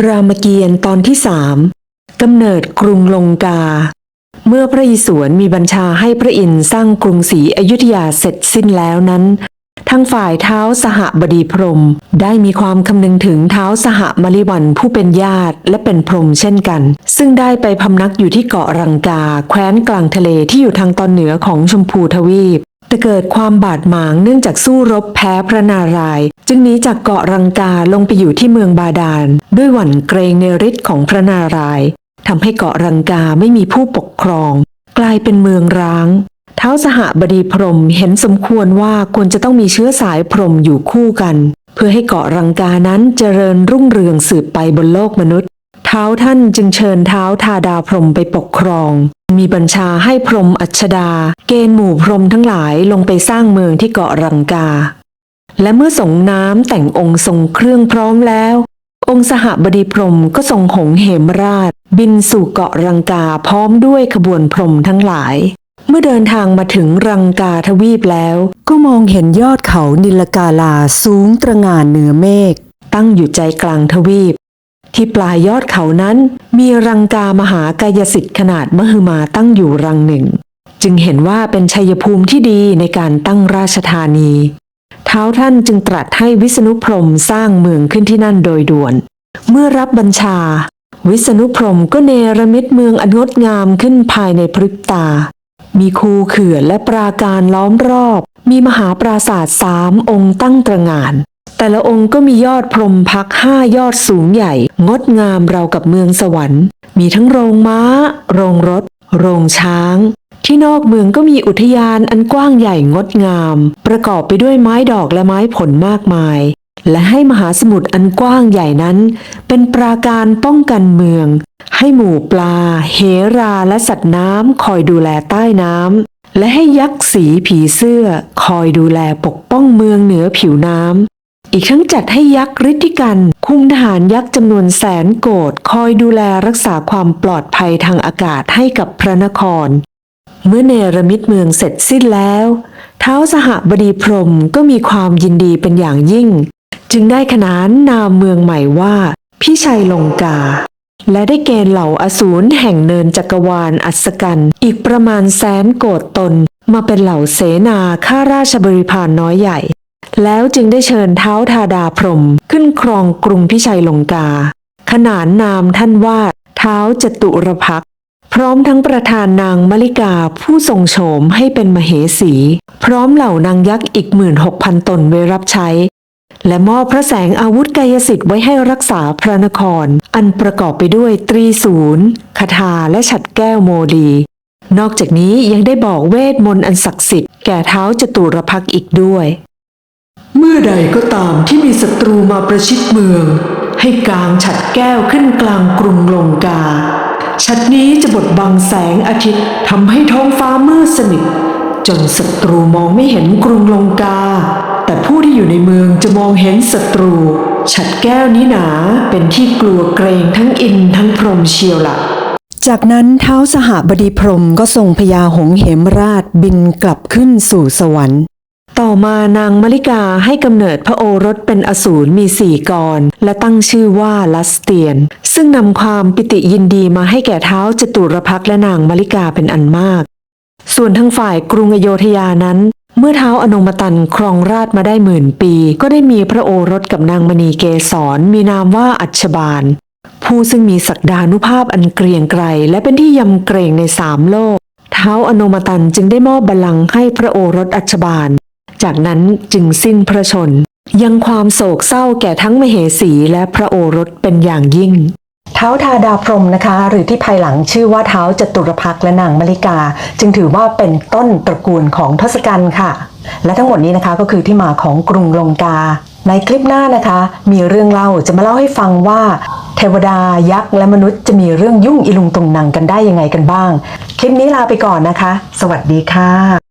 รามเกียรติ์ตอนที่สามกำเนิดกรุงลงกา เมื่อพระอิศวรมีบัญชาให้พระอินทร์สร้างกรุงศรีอยุธยาเสร็จสิ้นแล้วนั้นทางฝ่ายเท้าสหบดีพรมได้มีความคำนึงถึงเท้าสหมลิวันผู้เป็นญาติและเป็นพรมเช่นกัน ซึ่งได้ไปพำนักอยู่ที่เกาะรังกา แคว้นกลางทะเลที่อยู่ทางตอนเหนือของชมพูทวีป แต่เกิดความบาดหมางเนื่องจากสู้รบแพ้พระนารายณ์จึงหนีจากเกาะรังกาลงไปอยู่ที่เมืองบาดาล ด้วยหวั่นเกรงในฤทธิ์ของพระนารายณ์ทำให้เกาะรังกาไม่มีผู้ปกครอง กลายเป็นเมืองร้างเท้าสหบดีพรมเห็นสมควรว่าควรจะต้องมีเชื้อสายพรมอยู่คู่กัน เพื่อให้เกาะรังกานั้นเจริญรุ่งเรืองสืบไปบนโลกมนุษย์ ท้าท่านจึงเชิญเท้าทาดาพรมไปปกครอง มีบัญชาให้พรมอัชดา เกณฑ์หมู่พรมทั้งหลายลงไปสร้างเมืองที่เกาะรังกา และเมื่อส่งน้ำแต่งองค์ทรงเครื่องพร้อมแล้ว องค์สหบดีพรมก็ทรงหงเหมราช บินสู่เกาะรังกาพร้อมด้วยขบวนพรมทั้งหลาย เมื่อเดินทางมาถึงรังกาทวีปแล้ว ก็มองเห็นยอดเขานิลกาลาสูงตระหง่านเหนือเมฆตั้งอยู่ใจกลางทวีป ที่ปลายยอดเขานั้นมีรังกามหากายสิทธิ์ขนาดมหึมาตั้งอยู่รังหนึ่ง จึงเห็นว่าเป็นชัยภูมิที่ดีในการตั้งราชธานี เท้าท่านจึงตรัสให้วิษณุพรมสร้างเมืองขึ้นที่นั่นโดยด่วน เมื่อรับบัญชา วิษณุพรมก็เนรมิตเมืองอนงดงามขึ้นภายในพริบตา มีคูเขื่อนและปราการล้อมรอบ มีมหาปราสาทสามองค์ตั้งตระงาน แต่ละองค์ก็มียอดพรมพักห้ายอดสูงใหญ่ งดงามเราวกับเมืองสวรรค์ มีทั้งโรงม้า โรงรถ โรงช้าง ที่นอกเมืองก็มีอุทยานอันกว้างใหญ่งดงาม ประกอบไปด้วยไม้ดอกและไม้ผลมากมาย และให้มหาสมุทรอันกว้างใหญ่นั้น เป็นปราการป้องกันเมือง ให้หมู่ปลา เหราและสัตว์น้ำคอยดูแลใต้น้ำและให้ยักษ์สีผีเสื้อ คอยดูแลปกป้องเมืองเหนือผิวน้ำ อีกทั้งจัดให้ยักษ์ฤทธิกัน คุมทหารยักษ์จำนวนแสนโกดคอยดูแลรักษาความปลอดภัยทางอากาศให้กับพระนคร เมื่อเนรมิตเมืองเสร็จสิ้นแล้ว เท้าสหบดีพรมก็มีความยินดีเป็นอย่างยิ่ง จึงได้ขนานนามเมืองใหม่ว่าพิชัยลงกา และได้เกณฑ์เหล่าอสูรแห่งเนินจักรวาลอัศกัน อีกประมาณแสนโกดตน มาเป็นเหล่าเสนาข้าราชบริพารน้อยใหญ่ แล้วจึงได้เชิญเท้าทาดาพรมขึ้นครองกรุงพิชัยลงกา ขนานนามท่านว่าเท้าจตุรพักพร้อมทั้งประธานนางมลิกาผู้ทรงโฉมให้เป็นมเหสี พร้อมเหล่านางยักษ์อีกหมื่นหกพันตนไว้รับใช้ และมอบพระแสงอาวุธกายสิทธิ์ไว้ให้รักษาพระนคร อันประกอบไปด้วยตรีศูนย์คาถาและฉัดแก้วโมลี นอกจากนี้ยังได้บอกเวทมนต์อันศักดิ์สิทธิ์แก่เท้าจตุรพักอีกด้วย มื่อใดก็ตามที่มีศัตรูมาประชิดเมือง ให้กางฉัดแก้วขึ้นกลางกรุงลงกา ฉัดนี้จะบดบังแสงอาทิตย์ทำให้ท้องฟ้ามืดสนิทจนศัตรูมองไม่เห็นกรุงลงกา แต่ผู้ที่อยู่ในเมืองจะมองเห็นศัตรู ฉัดแก้วนี้หนาเป็นที่กลัวเกรงทั้งอินทั้งพรหมเชียวละ่ะจากนั้นเท้าสหบดีพรหมก็ส่งพญาหงเหมราชบินกลับขึ้นสู่สวรรค์ ต่อมานางมลิกาให้กำเนิดพระโอรสเป็นอสูรมีสี่กร และตั้งชื่อว่าลัสเตียน ซึ่งนำความปิติยินดีมาให้แก่เท้าจตุรพักและนางมลิกาเป็นอันมาก ส่วนทางฝ่ายกรุงอโยธยานั้น เมื่อเท้าอนงมตันครองราชมาได้หมื่นปี ก็ได้มีพระโอรสกับนางมณีเกษรมีนามว่าอัชบาล ผู้ซึ่งมีศักดานุภาพอันเกรียงไกรและเป็นที่ยำเกรงในสามโลก เท้าอนมตันจึงได้มอบบัลลังก์ให้พระโอรสอัชบาล จากนั้นจึงสิ้นพระชน ยังความโศกเศร้าแก่ทั้งมเหสีและพระโอรสเป็นอย่างยิ่งเท้าทาดาพรมนะคะ หรือที่ภายหลังชื่อว่าเท้าจตุรพักและนางมลิกา จึงถือว่าเป็นต้นตระกูลของทศกัณฐ์ค่ะ และทั้งหมดนี้นะคะก็คือที่มาของกรุงลงกา ในคลิปหน้านะคะ มีเรื่องเล่าจะมาเล่าให้ฟังว่า เทวดายักษ์และมนุษย์จะมีเรื่องยุ่งอีลุงตุงนังกันได้ยังไงกันบ้าง คลิปนี้ลาไปก่อนนะคะ สวัสดีค่ะ